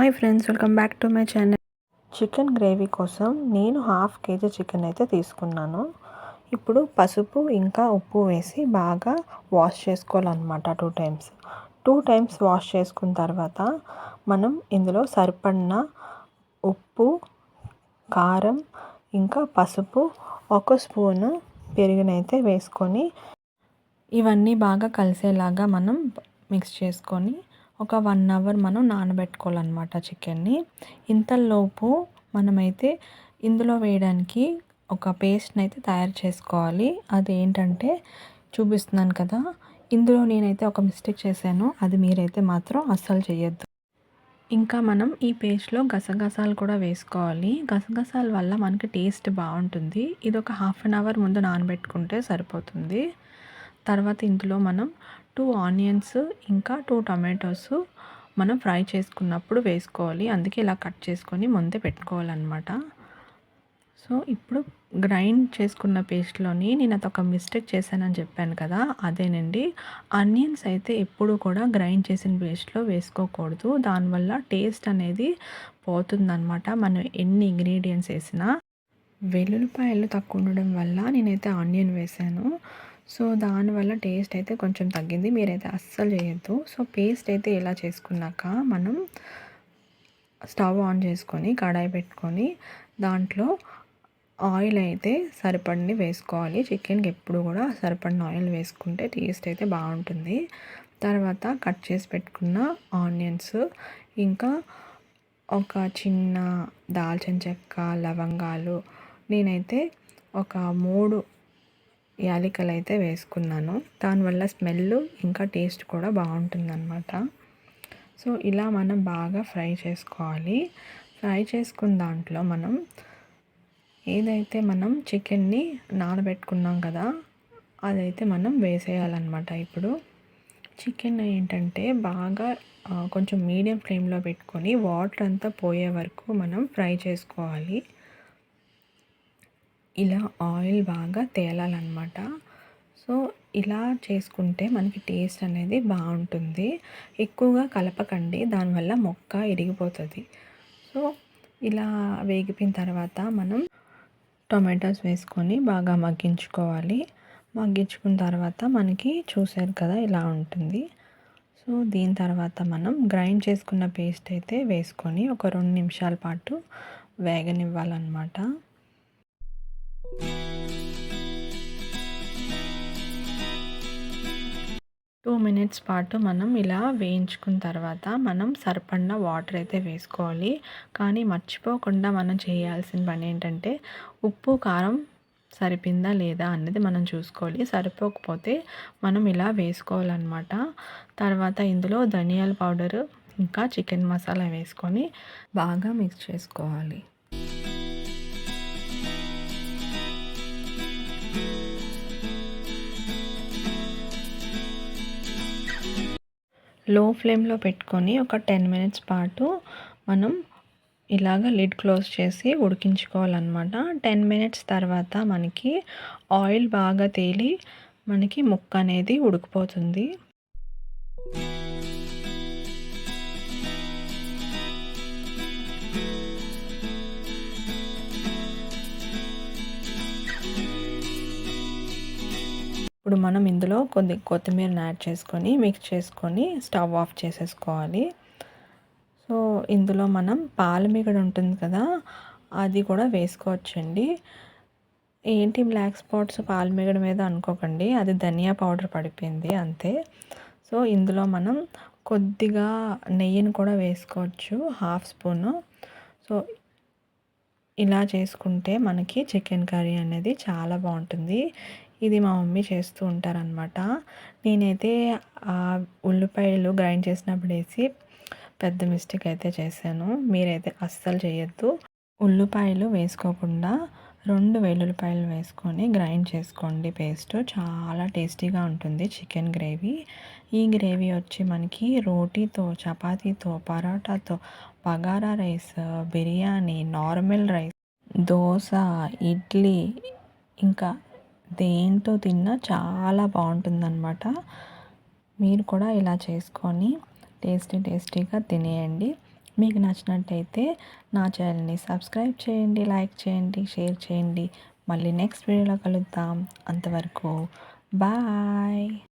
Hi friends welcome back to my channel chicken gravy కోసం నేను half KG chicken అయితే తీసుకున్నాను. ఇప్పుడు పసుపు ఇంకా ఉప్పు వేసి బాగా వాష్ చేసుకోవాలన్నమాట two times two times wash చేసుకున్న తర్వాత మనం ఇందులో సరిపడిన ఉప్పు కారం ఇంకా పసుపు ఒక స్పూను పెరుగునైతే వేసుకొని ఇవన్నీ బాగా కలిసేలాగా మనం మిక్స్ చేసుకొని ఒక వన్ అవర్ మనం నానబెట్టుకోవాలన్నమాట చికెన్ని. ఇంతలోపు మనమైతే ఇందులో వేయడానికి ఒక పేస్ట్ని అయితే తయారు చేసుకోవాలి. అది ఏంటంటే చూపిస్తున్నాను కదా ఇందులో నేనైతే ఒక మిస్టేక్ చేశాను అది మీరైతే మాత్రం అస్సలు చేయొద్దు ఇంకా మనం ఈ పేస్ట్లో గసగసాలు కూడా వేసుకోవాలి. గసగసాల వల్ల మనకి టేస్ట్ బాగుంటుంది. ఇది ఒక హాఫ్ అన్ అవర్ ముందు నానబెట్టుకుంటే సరిపోతుంది. తర్వాత ఇందులో మనం టూ ఆనియన్స్ ఇంకా టూ టమాటోస్ మనం ఫ్రై చేసుకున్నప్పుడు వేసుకోవాలి. అందుకే ఇలా కట్ చేసుకొని ముందే పెట్టుకోవాలన్నమాట. సో ఇప్పుడు గ్రైండ్ చేసుకున్న పేస్ట్లోని నేను అది ఒక మిస్టేక్ చేశానని చెప్పాను కదా అదేనండి. ఆనియన్స్ అయితే ఎప్పుడు కూడా గ్రైండ్ చేసిన పేస్ట్లో వేసుకోకూడదు. దానివల్ల టేస్ట్ అనేది పోతుందన్నమాట. మనం ఎన్ని ఇంగ్రీడియంట్స్ వేసినా. వెల్లుల్లిపాయలు తక్కువ ఉండడం వల్ల నేనైతే ఆనియన్ వేసాను. సో దానివల్ల టేస్ట్ అయితే కొంచెం తగ్గింది. మీరైతే అస్సలు చేయొద్దు. సో పేస్ట్ అయితే ఇలా చేసుకున్నాక మనం స్టవ్ ఆన్ చేసుకొని కడాయి పెట్టుకొని దాంట్లో ఆయిల్ అయితే సరిపడిని వేసుకోవాలి. చికెన్కి ఎప్పుడు కూడా సరిపడిన ఆయిల్ వేసుకుంటే టేస్ట్ అయితే బాగుంటుంది. తర్వాత కట్ చేసి పెట్టుకున్న ఆనియన్స్ ఇంకా ఒక చిన్న దాల్చిన చెక్క లవంగాలు నేనైతే ఒక మూడు యాలకులు అయితే వేసుకున్నాను. దానివల్ల స్మెల్ ఇంకా టేస్ట్ కూడా బాగుంటుందన్నమాట. సో ఇలా మనం బాగా ఫ్రై చేసుకోవాలి. ఫ్రై చేసుకున్న దాంట్లో మనం ఏదైతే మనం చికెన్ని నానబెట్టుకున్నాం కదా అదైతే మనం వేసేయాలన్నమాట ఇప్పుడు. చికెన్ ఏంటంటే బాగా కొంచెం మీడియం ఫ్లేమ్లో పెట్టుకొని వాటర్ అంతా పోయే వరకు మనం ఫ్రై చేసుకోవాలి. ఇలా ఆయిల్ బాగా తేలాలన్నమాట. సో ఇలా చేసుకుంటే మనకి టేస్ట్ అనేది బాగుంటుంది. ఎక్కువగా కలపకండి దానివల్ల మొక్క ఇరిగిపోతుంది. సో ఇలా వేగిపోయిన తర్వాత మనం టొమాటోస్ వేసుకొని బాగా మగ్గించుకోవాలి. మగ్గించుకున్న తర్వాత మనకి చూసారు కదా ఇలా ఉంటుంది. సో దీని తర్వాత మనం గ్రైండ్ చేసుకున్న పేస్ట్ అయితే వేసుకొని ఒక రెండు నిమిషాల పాటు వేగనివ్వాలన్నమాట. టూ మినిట్స్ పాటు మనం ఇలా వేయించుకున్న తర్వాత మనం సరిపడిన వాటర్ అయితే వేసుకోవాలి. కానీ మర్చిపోకుండా మనం చేయాల్సిన పని ఏంటంటే ఉప్పు కారం సరిపోయిందా లేదా అన్నది మనం చూసుకోవాలి. సరిపోకపోతే మనం ఇలా వేసుకోవాలన్నమాట. తర్వాత ఇందులో ధనియాల పౌడరు ఇంకా చికెన్ మసాలా వేసుకొని బాగా మిక్స్ చేసుకోవాలి. లో ఫ్లేమ్లో పెట్టుకొని ఒక టెన్ మినిట్స్ పాటు మనం ఇలాగ లిడ్ క్లోజ్ చేసి ఉడికించుకోవాలన్నమాట. టెన్ మినిట్స్ తర్వాత మనకి ఆయిల్ బాగా తేలి మనకి ముక్క అనేది ఉడికిపోతుంది. ఇప్పుడు మనం ఇందులో కొద్ది కొత్తిమీరని యాడ్ చేసుకొని మిక్స్ చేసుకొని స్టవ్ ఆఫ్ చేసేసుకోవాలి. సో ఇందులో మనం పాలమిగడ ఉంటుంది కదా అది కూడా వేసుకోవచ్చండి. ఏంటి బ్లాక్ స్పాట్స్ పాలమిగడ మీద అనుకోకండి అది ధనియా పౌడర్ పడిపోయింది అంతే. సో ఇందులో మనం కొద్దిగా నెయ్యిని కూడా వేసుకోవచ్చు హాఫ్ స్పూను సో ఇలా చేసుకుంటే మనకి చికెన్ కర్రీ అనేది చాలా బాగుంటుంది. ఇది మా మమ్మీ చేస్తూ ఉంటారనమాట నేనైతే ఉల్లిపాయలు గ్రైండ్ చేసినప్పుడు వేసి పెద్ద మిస్టేక్ అయితే చేశాను. మీరైతే అస్సలు చేయొద్దు. ఉల్లిపాయలు వేసుకోకుండా రెండు వెల్లుల్లిపాయలు వేసుకొని గ్రైండ్ చేసుకోండి. పేస్ట్ చాలా టేస్టీగా ఉంటుంది చికెన్ గ్రేవీ. ఈ గ్రేవీ వచ్చి మనకి రోటీతో చపాతీతో పరోటాతో bagara rice biryani normal rice dosa idli ఇంకా దేంతో తిన్నా చాలా బాగుంటుందన్నమాట. మీరు కూడా ఇలా చేసుకొని టేస్టీ టేస్టీగా తినేయండి. మీకు నచ్చినట్టయితే నా ఛానల్ని సబ్స్క్రైబ్ చేయండి లైక్ చేయండి షేర్ చేయండి. మళ్ళీ నెక్స్ట్ వీడియోలో కలుద్దాం. అంతవరకు బాయ్.